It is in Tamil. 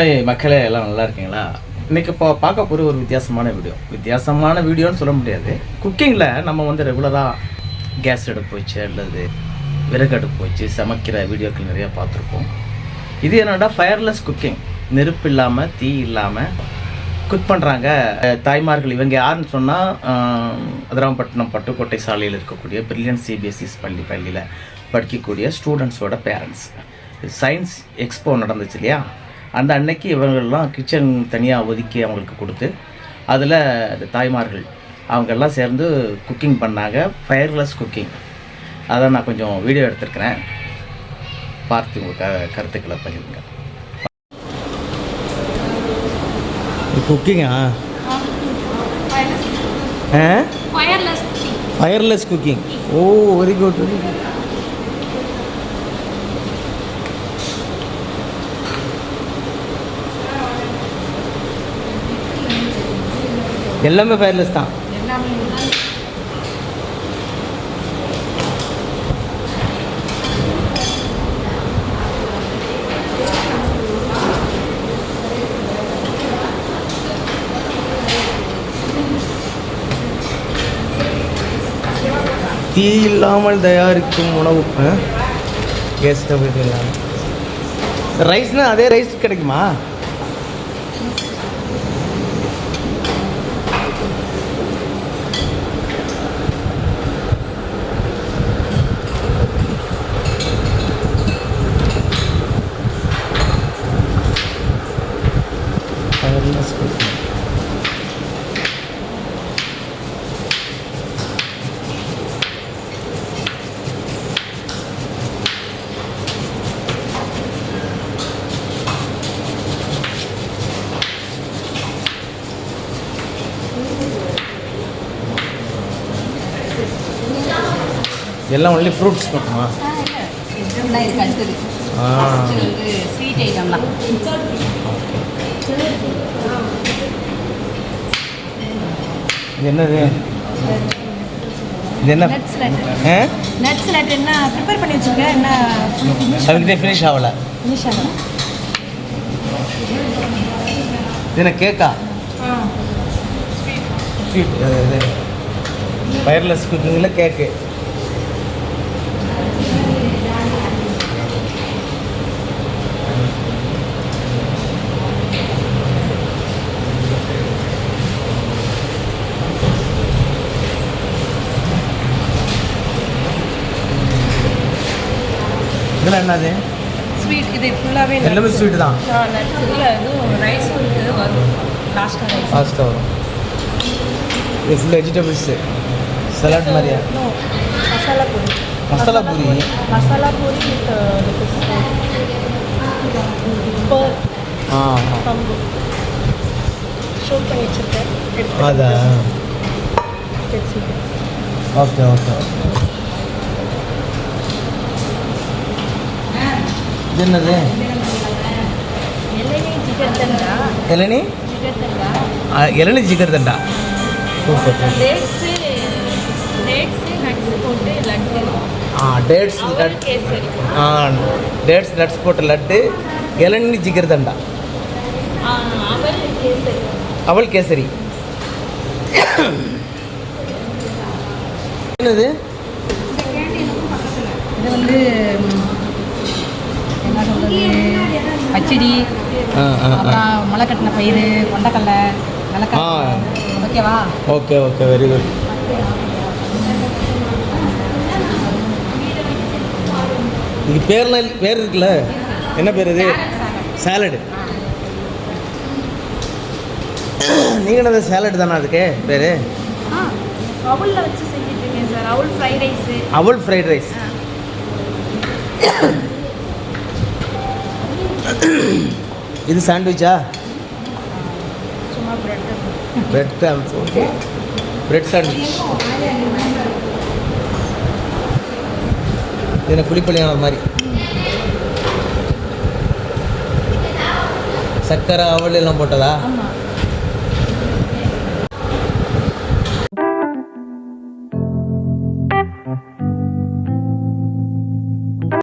ஐய் மக்களே எல்லாம் நல்லா இருக்கீங்களா? இன்றைக்கி இப்போ பார்க்க போகிற ஒரு வித்தியாசமான வீடியோ வித்தியாசமான வீடியோன்னு சொல்ல முடியாது. குக்கிங்கில் நம்ம வந்து ரெகுலராக கேஸ் அடுப்பு வச்சு அல்லது விறகு அடுப்பு வச்சு சமைக்கிற வீடியோக்கள் நிறையா பார்த்துருப்போம். இது என்னடா ஃபயர்லெஸ் குக்கிங் நெருப்பு இல்லாமல் தீ இல்லாமல் குக் பண்ணுறாங்க தாய்மார்கள் இவங்க யாருன்னு சொன்னால் அதிராம்பட்டினம் பட்டுக்கோட்டை சாலையில் இருக்கக்கூடிய பிரில்லியன் சிபிஎஸ்இஸ் பள்ளி பள்ளியில் படிக்கக்கூடிய ஸ்டூடெண்ட்ஸோட பேரண்ட்ஸ் சயின்ஸ் எக்ஸ்போ நடந்துச்சு இல்லையா? அந்த அன்னைக்கு இவங்கெல்லாம் கிச்சன் தனியாக ஒதுக்கி அவங்களுக்கு கொடுத்து அதில் தாய்மார்கள் அவங்கெல்லாம் சேர்ந்து குக்கிங் பண்ணாங்க ஃபயர்லெஸ் குக்கிங் அதை நான் கொஞ்சம் வீடியோ எடுத்திருக்கிறேன். பார்த்து உங்கள் க கருத்துக்களை பகிருங்க. குக்கிங்கா fireless fireless cooking oh very good very good எல்லாமே ஃபயர்லெஸ் தான். தீ இல்லாமல் தயாரிக்கும் உணவு கேஸ் ஸ்டவ் இல்லாமல் ரைஸ்னா அதே ரைஸ் கிடைக்குமா? எல்லாம் ஒன்லி ஃப்ரூட்ஸ் மட்டுமா? ஸ்வீட் ஐட்டம்லாம் இது என்னது? இது என்ன? நட்ஸ் ப்ரிப்பேர் பண்ணி வச்சுருக்கேன் என்ன அதுக்கிட்டே ஃபினிஷ் ஆகலை. ஃபினிஷ் ஆகலாம் இது என்ன கேக்கா ஸ்வீட் இது ஃபயர்லெஸ் குக்கிங்கில் கேக்கு இதில் என்னது? ஸ்வீட் இது ஃபுல்லாகவே எல்லாமே ஸ்வீட் தான். ரைஸும் இருக்குது வரும். லாஸ்ட்டாக ரைஸ் லாஸ்ட்டாக வரும். இது ஃபுல் வெஜிடபிள்ஸு சலாட் மாதிரியா? மசாலா பூரி மசாலா பூரி மசாலா பூரி ஆ ஷூட் பண்ணி வச்சுருக்கேன் அதா ஓகே ஓகே இது என்னது? இளநி இளநி? ஜிகர் தண்டா சூப்பர் ஆ டேட்ஸ் ஆ டேட்ஸ் நட்ஸ் போட்ட லட்டு இளநி ஜிகர் தண்டா அவல் கேசரி. என்னது? இது வந்து பச்சடி ஆ ஆ ஆ. அப்புறம் முளை கட்டின பயிறு கொண்டக்கடலை. நிலக்கடலை ஓகேவா ஓகே ஓகே வெரி குட் இது பேர்லாம் பேர் இருக்குல்ல? என்ன பேர் இது? சாலடு நீங்கள் என்னது சாலட் தானே அதுக்கு பேர்? அவல் ஃப்ரைட் ரைஸு அவல் ஃப்ரைட் ரைஸ் இது சாண்ட்விச்சா? Bread sandwich okay bread sandwich இது புளிப்பள்ளியான மாதிரி. சர்க்கரை அவல் எல்லாம் போட்டதா?